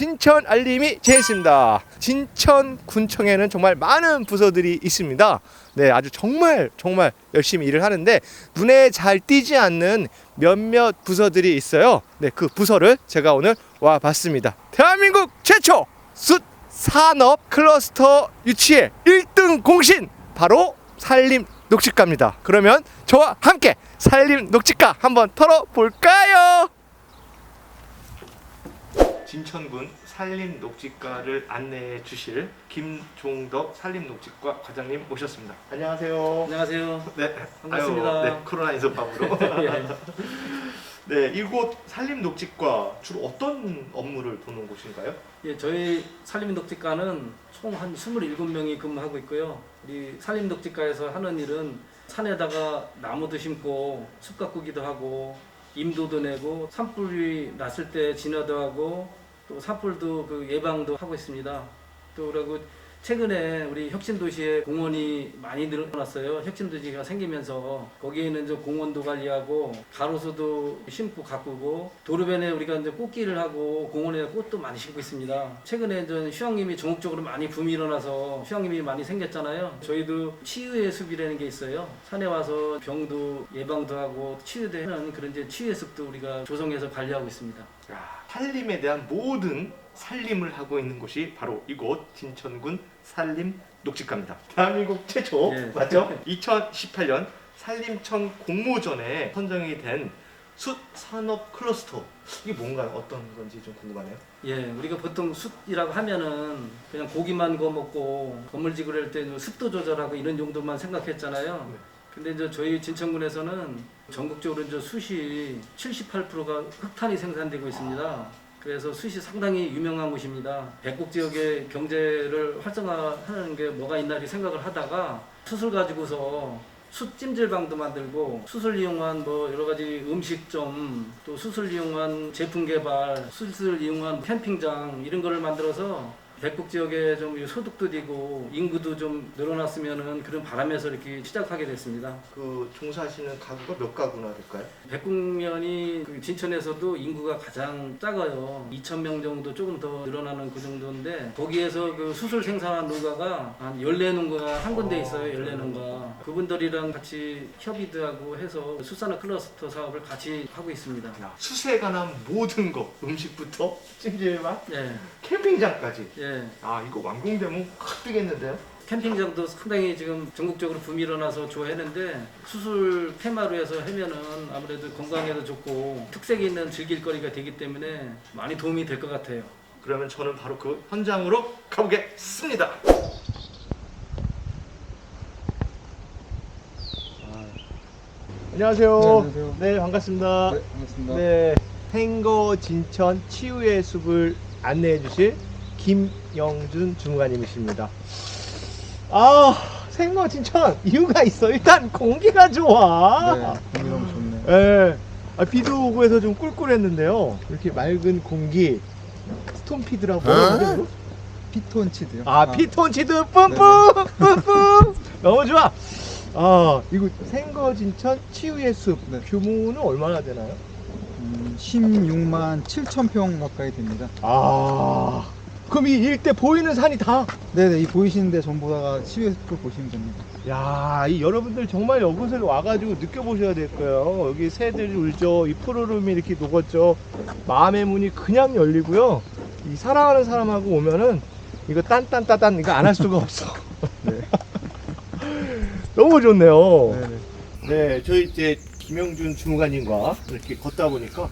진천 알림이 제했습니다. 진천 군청에는 정말 많은 부서들이 있습니다. 네, 아주 정말 정말 열심히 일을 하는데 눈에 잘 띄지 않는 몇몇 부서들이 있어요. 네, 그 부서를 제가 오늘 와 봤습니다. 대한민국 최초 숯 산업 클러스터 유치의 1등 공신 바로 산림 녹지가입니다. 그러면 저와 함께 산림 녹지가 한번 털어 볼까요? 진천군 산림녹지과를 안내해 주실 김종덕 산림녹지과 과장님 모셨습니다. 안녕하세요. 안녕하세요. 네, 반갑습니다. 아유, 네, 코로나 인서방으로. 예. 네, 이곳 산림녹지과 주로 어떤 업무를 도는 곳인가요? 예, 저희 산림독지과는 총 한 27명이 근무하고 있고요. 우리 산림독지과에서 하는 일은 산에다가 나무도 심고 숲 가꾸기도 하고 임도도 내고 산불이 났을 때 진화도 하고 또 산불도 그 예방도 하고 있습니다. 또 그리고 최근에 우리 혁신도시에 공원이 많이 늘어났어요. 혁신도시가 생기면서 거기에는 이제 공원도 관리하고 가로수도 심고 가꾸고 도로변에 우리가 이제 꽃길을 하고 공원에 꽃도 많이 심고 있습니다. 최근에 휴양림이 전국적으로 많이 붐이 일어나서 휴양림이 많이 생겼잖아요. 저희도 치유의 숲이라는 게 있어요. 산에 와서 병도 예방도 하고 치유되는 그런 이제 치유의 숲도 우리가 조성해서 관리하고 있습니다. 야, 산림에 대한 모든 산림을 하고 있는 곳이 바로 이곳 진천군 산림 녹지과입니다. 대한민국 최초 예. 맞죠? 2018년 산림청 공모전에 선정이 된 숯 산업 클러스터 이게 뭔가요? 어떤 건지 좀 궁금하네요. 예, 우리가 보통 숯이라고 하면은 그냥 고기만 구워 먹고 건물지구를 할 때 습도 조절하고 이런 정도만 생각했잖아요. 네. 근데 이제 저희 진천군에서는 전국적으로 이제 숯이 78%가 흑탄이 생산되고 있습니다. 그래서 숯이 상당히 유명한 곳입니다. 백곡 지역의 경제를 활성화하는 게 뭐가 있나 이 생각을 하다가 숯을 가지고서 숯 찜질방도 만들고 숯을 이용한 뭐 여러 가지 음식점 또 숯을 이용한 제품 개발 숯을 이용한 캠핑장 이런 거를 만들어서 백곡 지역에 좀 소득도 되고 인구도 좀 늘어났으면은 그런 바람에서 이렇게 시작하게 됐습니다. 그 종사하시는 가구가 몇 가구나 될까요? 백곡면이 그 진천에서도 인구가 가장 작아요. 2천 명 정도 조금 더 늘어나는 그 정도인데 거기에서 그 수술 생산한 농가가 한 14농가가 한 군데 있어요. 14농가. 그분들이랑 같이 협의도 하고 해서 수산업 클러스터 사업을 같이 하고 있습니다. 야, 숯에 관한 모든 것 음식부터 찜질방 예. 캠핑장까지 예. 아 이거 완공되면 확 뜨겠는데요? 캠핑장도 상당히 지금 전국적으로 붐이 일어나서 좋아했는데 수술 테마로 해서 하면은 아무래도 건강에도 좋고 특색 있는 즐길거리가 되기 때문에 많이 도움이 될 것 같아요. 그러면 저는 바로 그 현장으로 가보겠습니다. 안녕하세요. 네, 안녕하세요. 네, 반갑습니다. 네, 반갑습니다. 네, 행거 진천 치유의 숲을 안내해 주실 김영준 중관님이십니다. 아, 생거 진천 이유가 있어. 일단 공기가 좋아. 네, 공기 너무 좋네요. 예. 아, 비도 오고 해서 좀 꿀꿀했는데요. 이렇게 맑은 공기, 스톤피드라고 뭐라고 피톤치드요. 아, 피톤치드 뿜뿜 뿜뿜 너무 좋아. 아, 이거 생거진천 치유의 숲 네. 규모는 얼마나 되나요? 음, 16만 7천 평 가까이 됩니다. 아, 그럼 이 일대 보이는 산이 다. 네네, 이 보이시는데 전부 다가 치유의 숲을 보시면 됩니다. 야, 이 여러분들 정말 이곳을 와가지고 느껴보셔야 될 거예요. 여기 새들이 울죠. 이 푸르름이 이렇게 녹았죠. 마음의 문이 그냥 열리고요. 이 사랑하는 사람하고 오면은 이거 딴딴따단 이거 안 할 수가 없어. 네. 너무 좋네요. 네네. 네, 저희 이제 김영준 주무관님과 이렇게 걷다 보니까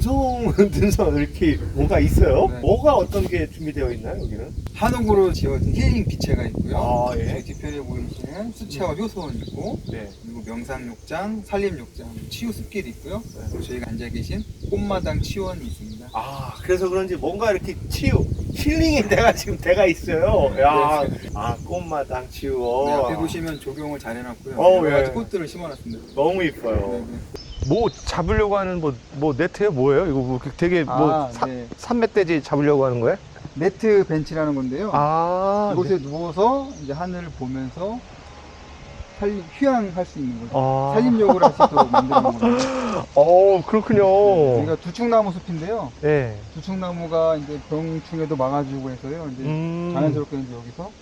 듬성듬성 이렇게 뭐가 있어요. 네. 뭐가 어떤 게 준비되어 있나요, 여기는? 한옥으로 지어진 힐링 비체가 있고요. 아, 예. 저희 뒤편에 보이시는 수채화 효소원 있고, 네. 그리고 명상욕장, 산림욕장, 치유 숲길이 있고요. 네. 그리고 저희가 앉아 계신 꽃마당 치원이 있습니다. 아, 그래서 그런지 뭔가 이렇게 치유, 힐링의 데가 지금 데가 있어요. 야, 아, 꽃마당 치유. 네, 앞에 보시면 조경을 잘 해놨고요. 어, 여러 가지 예. 꽃들을 심어놨습니다. 너무 이뻐요. 네 네. 뭐 잡으려고 하는 뭐, 뭐 네트예요? 뭐예요? 이거 뭐 되게 뭐 아, 사- 네. 산멧돼지 잡으려고 하는 거예요? 네트 벤치라는 건데요. 아, 이곳에 누워서 이제 하늘을 보면서 살림 휴양할 수 있는 거죠. 아. 살림욕을 할 수 있도록 만드는 거예요. 어, 그렇군요. 여기가 두충나무 숲인데요. 네. 두충나무가 이제 병충해도 막아주고 해서요. 이제 음. 자연스럽게 이제 여기서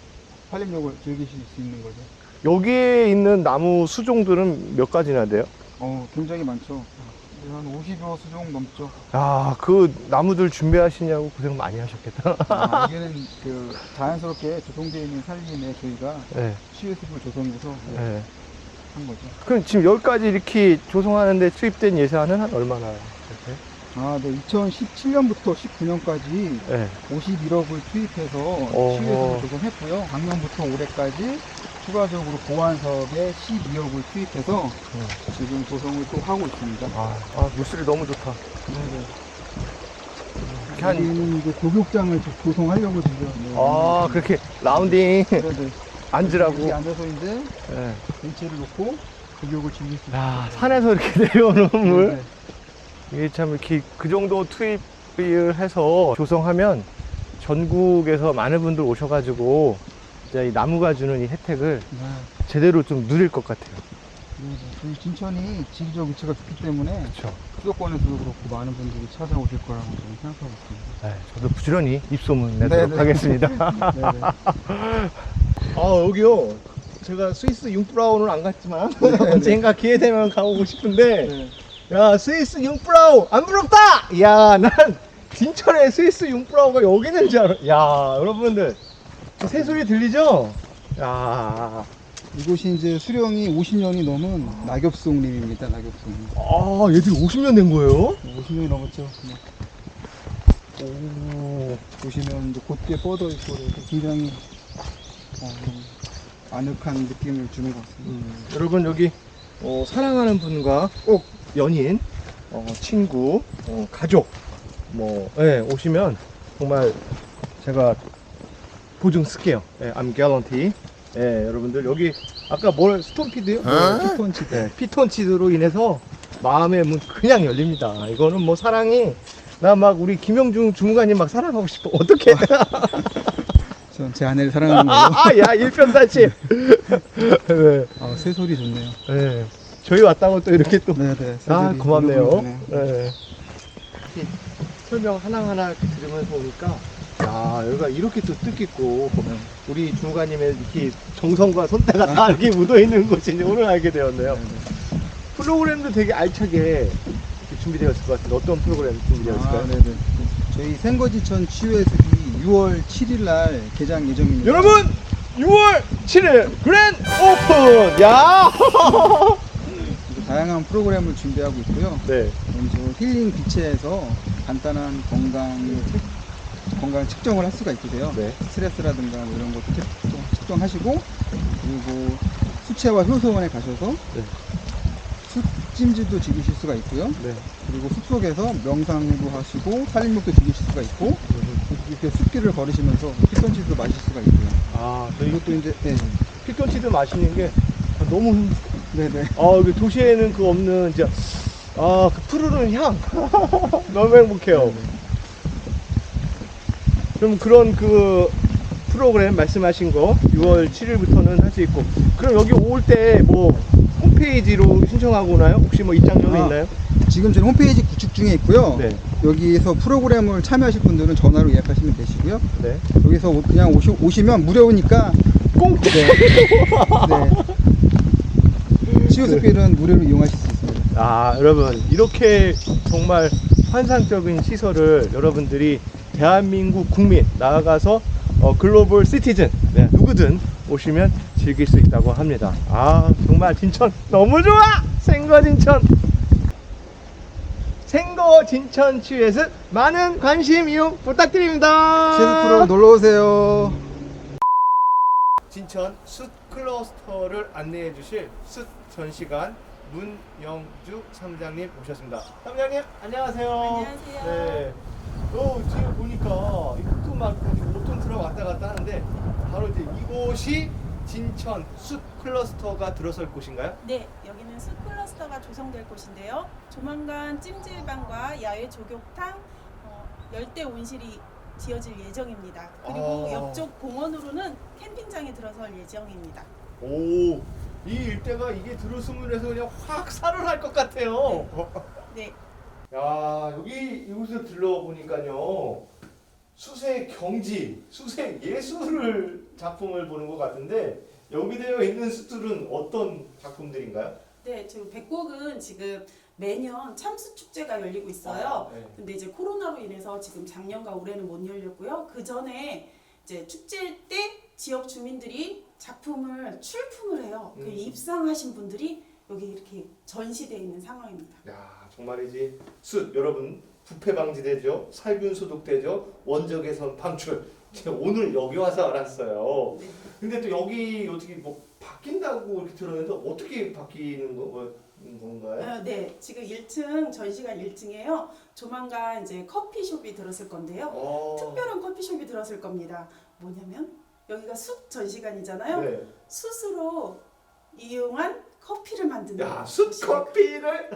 살림욕을 즐기실 수 있는 거죠. 여기에 있는 나무 수종들은 몇 가지나 돼요? 어, 굉장히 많죠. 한 50여 수종 넘죠. 아, 그 나무들 준비하시냐고 고생 많이 하셨겠다. 아, 여기는 그 자연스럽게 조성되어 있는 살림에 저희가 네. 치유숲을 조성해서 네, 네. 한 거죠. 그럼 지금 여기까지 이렇게 조성하는데 투입된 예산은 한 얼마나 이렇게? 아, 네. 2017년부터 19년까지 네. 51억을 투입해서 어. 치유숲을 조성했고요. 작년부터 올해까지 추가적으로 보완 사업에 12억을 투입해서 지금 조성을 또 하고 있습니다. 아, 아 물소리 너무 좋다. 이렇게 한, 여기는 이제 목욕장을 조- 조성하려고 지금. 네. 아, 그렇게 라운딩 네네. 앉으라고. 여기 앉아서 이제 네. 벤치를 놓고 목욕을 즐길 수 야, 있어요. 산에서 이렇게 내려오는 물. 네. 이게 참 이렇게 그 정도 투입을 해서 조성하면 전국에서 많은 분들 오셔가지고 진짜 이 나무가 주는 이 혜택을 네. 제대로 좀 누릴 것 같아요. 네, 네. 저희 진천이 지리적 위치가 좋기 때문에 그렇죠. 수도권에서도 그렇고 많은 분들이 찾아오실 거라고 저는 생각하고 있습니다. 네, 저도 부지런히 입소문 내도록 네네. 하겠습니다. 네네. 아 여기요. 제가 스위스 융프라우는 안 갔지만 네, 언젠가 기회 되면 가보고 싶은데 네. 야 스위스 융프라우 안 부럽다. 야난 진천에 스위스 융프라우가 여기 있는 줄 알아. 야 여러분들 새 소리 들리죠? 야. 이곳이 이제 수령이 50년이 넘은 낙엽송림입니다. 낙엽송. 아 얘들이 50년 된 거예요? 50년이 넘었죠. 네. 오. 보시면 이제 곧게 뻗어 있고 굉장히 어, 아늑한 느낌을 주는 것 같습니다. 음, 여러분 여기 어, 사랑하는 분과 꼭 연인, 어, 친구, 어, 가족 뭐 예, 오시면 정말 제가 보증 쓸게요. 예, I'm guarantee. 예, 여러분들 여기 아까 뭘 스톤피드요? 피톤치 네, 피톤치드로 인해서 마음의 문 그냥 열립니다. 이거는 뭐 사랑이 나 막 우리 김영중 주무관님 막 사랑하고 싶어. 어떻게? 전제 아내를 사랑하는 거고. 아, 야 일편단심. 네, 아, 새 소리 좋네요. 네. 저희 왔다고 또 이렇게 또 네네. 아, 고맙네요. 네. 이렇게 설명 하나하나 이렇게 들으면서 오니까, 야, 여기가 이렇게 또 뜻깊고, 네. 우리 주무관님의 이렇게 정성과 손때가 다 이렇게 묻어 있는 곳인지 오늘 알게 되었네요. 프로그램도 되게 알차게 있을 것 같은데, 어떤 프로그램 준비되어 아? 네네. 저희 생거지천 치유해숲이 6월 7일 날 개장 예정입니다. 여러분, 6월 7일 그랜 오픈! 야! 다양한 프로그램을 준비하고 있고요. 네. 먼저 힐링 비치에서 간단한 건강 건강 측정을 할 수가 있고요. 네. 스트레스라든가 뭐 이런 것도 측정, 측정하시고 그리고 수채화 효소원에 가셔서 네. 숯찜질도 즐기실 수가 있고요. 네. 그리고 숲속에서 명상도 하시고 살림욕도 즐기실 수가 있고 이렇게 숲길을 걸으시면서 피톤치도 마실 수가 있고요. 아, 저 이것도 이제 네. 피톤치드 마시는 게 너무 흥- 네네. 아, 그 도시에는 그 없는 진짜 아, 그 푸르른 향 너무 행복해요. 그럼 그런 그 프로그램 말씀하신 거 6월 7일부터는 할 수 있고 그럼 여기 올 때 뭐 홈페이지로 신청하고 오나요? 혹시 뭐 입장료는 아. 있나요? 지금 저희 홈페이지 구축 중에 있고요. 네. 여기에서 프로그램을 참여하실 분들은 전화로 예약하시면 되시고요. 네. 여기서 오- 그냥 오시, 오시면 무료니까 꽁트. 네. 네. 치유숲길은 무료로 이용하실 수 있습니다. 아, 여러분, 이렇게 정말 환상적인 시설을 여러분들이 대한민국 국민 나아가서 어, 글로벌 시티즌 네, 누구든 오시면 즐길 수 있다고 합니다. 아, 정말 진천 너무 좋아! 생거 진천. 생거 진천 치유에서 많은 관심 이용 부탁드립니다. 치유숲으로 놀러 오세요. 진천 숯 클러스터를 안내해 주실 숯 전시관 문영주 사장님 모셨습니다. 사장님 안녕하세요. 안녕하세요. 네. 어, 지금 보니까 이것도 막 5톤 트럭 왔다 갔다 하는데 바로 이제 이곳이 진천 숯 클러스터가 들어설 곳인가요? 네, 여기는 숲 클러스터가 조성될 곳인데요. 조만간 찜질방과 야외 조격탕, 어, 열대 온실이 지어질 예정입니다. 그리고 아. 옆쪽 공원으로는 캠핑장이 들어설 예정입니다. 오, 이 일대가 이게 들어서면 해서 그냥 확 살아날 것 같아요. 네. 야 여기 이곳에 들러보니까요 수세 경지, 수세 예술을 작품을 보는 것 같은데 여기 되어 있는 숫들은 어떤 작품들인가요? 네, 지금 백곡은 지금 매년 참수 축제가 열리고 있어요. 네. 근데 이제 코로나로 인해서 지금 작년과 올해는 못 열렸고요. 그 전에 이제 축제 때 지역 주민들이 작품을 출품을 해요. 그 음. 입상하신 분들이 여기 이렇게 전시되어 있는 상황입니다. 야 정말이지 숯 여러분 부패 방지되죠, 살균 소독되죠, 원적 개선 방출. 제가 오늘 여기 와서 알았어요. 네. 근데 또 여기 어떻게 뭐 바뀐다고 이렇게 들었는데 어떻게 바뀌는 거, 뭐, 건가요? 아, 네, 지금 1층 전시관 1층에요. 조만간 이제 커피숍이 들었을 건데요. 어, 특별한 커피숍이 들었을 겁니다. 뭐냐면 여기가 숯 전시관이잖아요. 네. 숯으로 이용한 커피를 만드는 야, 숯 커피를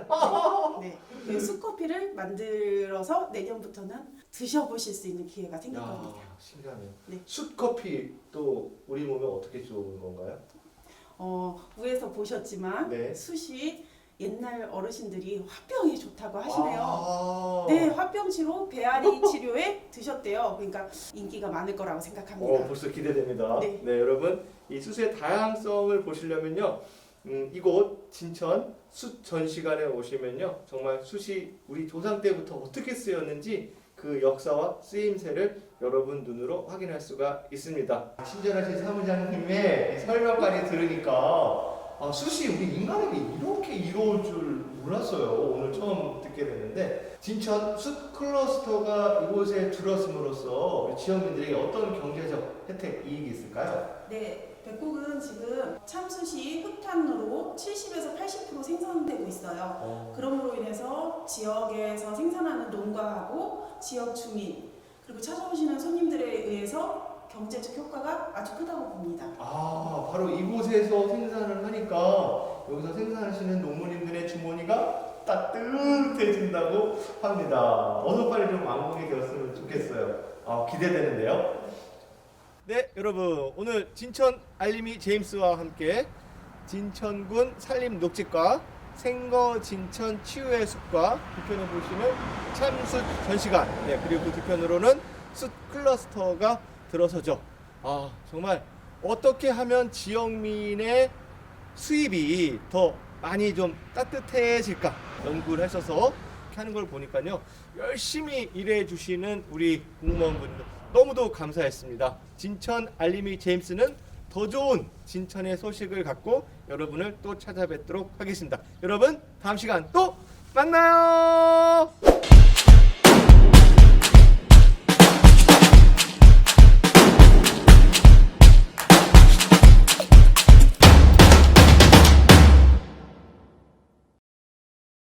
네, 그 숯커피를 만들어서 내년부터는 드셔보실 수 있는 기회가 생길 야, 겁니다. 신기하네요. 네. 숯 커피 또 우리 몸에 어떻게 좋은 건가요? 어, 위에서 보셨지만 네. 숯이 옛날 어르신들이 화병에 좋다고 하시네요. 아. 네, 화병치로 배앓이 치료에 드셨대요. 그러니까 인기가 많을 거라고 생각합니다. 어, 벌써 기대됩니다. 네. 네. 여러분 이 숯의 다양성을 보시려면요, 음, 이곳 진천 숯 전시관에 오시면요, 정말 숯이 우리 조상 때부터 어떻게 쓰였는지 그 역사와 쓰임새를 여러분 눈으로 확인할 수가 있습니다. 친절하신 사무장님의 이 설명까지 들으니까 아, 숯이 우리 인간에게 이렇게 이로울 줄 몰랐어요. 오늘 처음 듣게 됐는데 진천 숯 클러스터가 이곳에 들었음으로써 우리 지역민들에게 어떤 경제적 혜택 이익이 있을까요? 네, 백곡은 지금 참숯이 흑탄으로 70에서 80% 생산되고 있어요. 그럼으로 인해서 지역에서 생산하는 농가하고 지역 주민 그리고 찾아오시는 손님들에 의해서 경제적 효과가 아주 크다고 봅니다. 아 바로 이곳에서 생산을 하니까 여기서 생산하시는 농민님들의 주머니가 따뜻해진다고 합니다. 어서 빨리 좀 완공이 되었으면 좋겠어요. 아 기대되는데요. 네 여러분. 오늘 진천 알림이 제임스와 함께 진천군 산림 녹지과 생거 진천 치유의 숲과 뒤편에 보시는 참숯 전시관. 네 그리고 그 뒤편으로는 숯 클러스터가 들어서죠. 아 정말 어떻게 하면 지역민의 수입이 더 많이 좀 따뜻해질까 연구를 하셔서 하는 걸 보니까요. 열심히 일해 주시는 우리 공무원분들 너무도 감사했습니다. 진천 알림이 제임스는 더 좋은 진천의 소식을 갖고 여러분을 또 찾아뵙도록 하겠습니다. 여러분 다음 시간 또 만나요.